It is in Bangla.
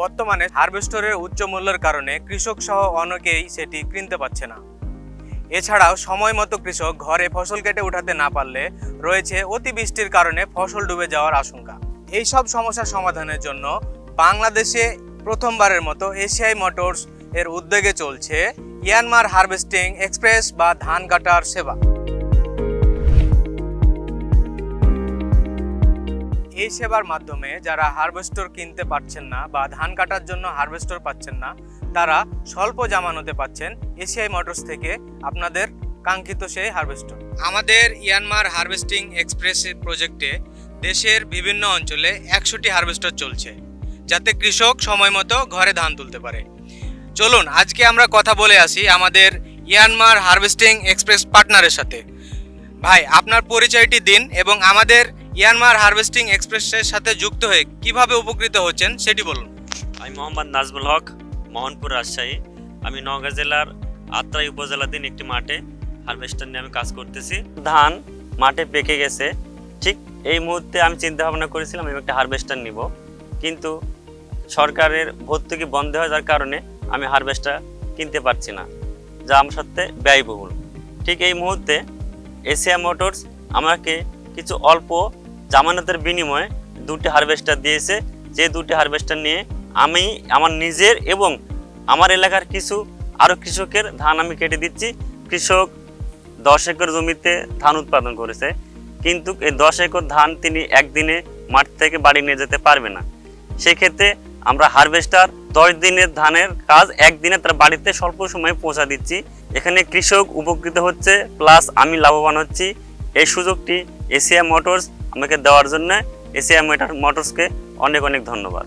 বর্তমানে হারভেস্টরের উচ্চ মূল্যের কারণে কৃষক সহ অনেকেই সেটি কিনতে পারছে না। এছাড়াও সময় মতো কৃষক ঘরে ফসল কেটে উঠাতে না পারলে রয়েছে অতিবৃষ্টির কারণে ফসল ডুবে যাওয়ার আশঙ্কা। এই সব সমস্যার সমাধানের জন্য বাংলাদেশে প্রথমবারের মতো এশিয়াই মোটরস এর উদ্যোগে চলছে ইয়ানমার হারভেস্টিং এক্সপ্রেস বা ধান কাটার সেবা। এই সেবার মাধ্যমে যারা হারভেস্টর কিনতে পারছেন না বা ধান কাটার জন্য হারভেস্টর পাচ্ছেন না, তারা স্বল্প জামানতে পাচ্ছেন এশিয়াই মোটরস থেকে আপনাদের কাঙ্ক্ষিত সেই হারভেস্টর। আমাদের ইয়ানমার হারভেস্টিং এক্সপ্রেস প্রজেক্টে দেশের বিভিন্ন অঞ্চলে একশোটি হারভেস্টর চলছে, যাতে কৃষক সময় মতো ঘরে ধান তুলতে পারে। চলুন, আজকে আমরা কথা বলে আসি আমাদের ইয়ানমার হারভেস্টিং এক্সপ্রেস পার্টনারের সাথে। ভাই, আপনার পরিচয়টি দিন এবং আমাদের ইয়ানমার হারভেস্টিং এক্সপ্রেসের সাথে যুক্ত হয়ে কীভাবে উপকৃত হচ্ছেন সেটি বলুন। আমি মোহাম্মদ নাজমুল হক, মোহনপুর রাজশাহী। আমি নওগাঁ জেলার আত্রাই উপজেলাধীন একটি মাঠে হারভেস্টার নিয়ে আমি কাজ করতেছি। ধান মাঠে পেকে গেছে। ঠিক এই মুহূর্তে আমি চিন্তা ভাবনা করেছিলাম আমি একটা হারভেস্টার নিব। কিন্তু সরকারের ভর্তুকি বন্ধ হয়ে যাওয়ার কারণে আমি হারভেস্টার কিনতে পারছি না, যা আমার সাথে ব্যয়বহুল। ঠিক এই মুহূর্তে এশিয়া মোটরস আমাকে কিছু অল্প জামানতের বিনিময়ে দুটি হারভেস্টার দিয়েছে। যে দুটি হারভেস্টার নিয়ে আমি আমার নিজের এবং আমার এলাকার কিছু আরও কৃষকের ধান আমি কেটে দিচ্ছি। কৃষক দশ একর জমিতে ধান উৎপাদন করেছে। কিন্তু এই দশ একর ধান তিনি একদিনে মাঠ থেকে বাড়ি নিয়ে যেতে পারবে না। সেক্ষেত্রে আমরা হারভেস্টার দশ দিনের ধানের কাজ একদিনে তার বাড়িতে স্বল্প সময়ে পৌঁছা দিচ্ছি। এখানে কৃষক উপকৃত হচ্ছে, প্লাস আমি লাভবান হচ্ছি। এই সুযোগটি এশিয়া মোটরস আমাকে দেওয়ার জন্য এসিআই মোটর মোটরসকে অনেক অনেক ধন্যবাদ।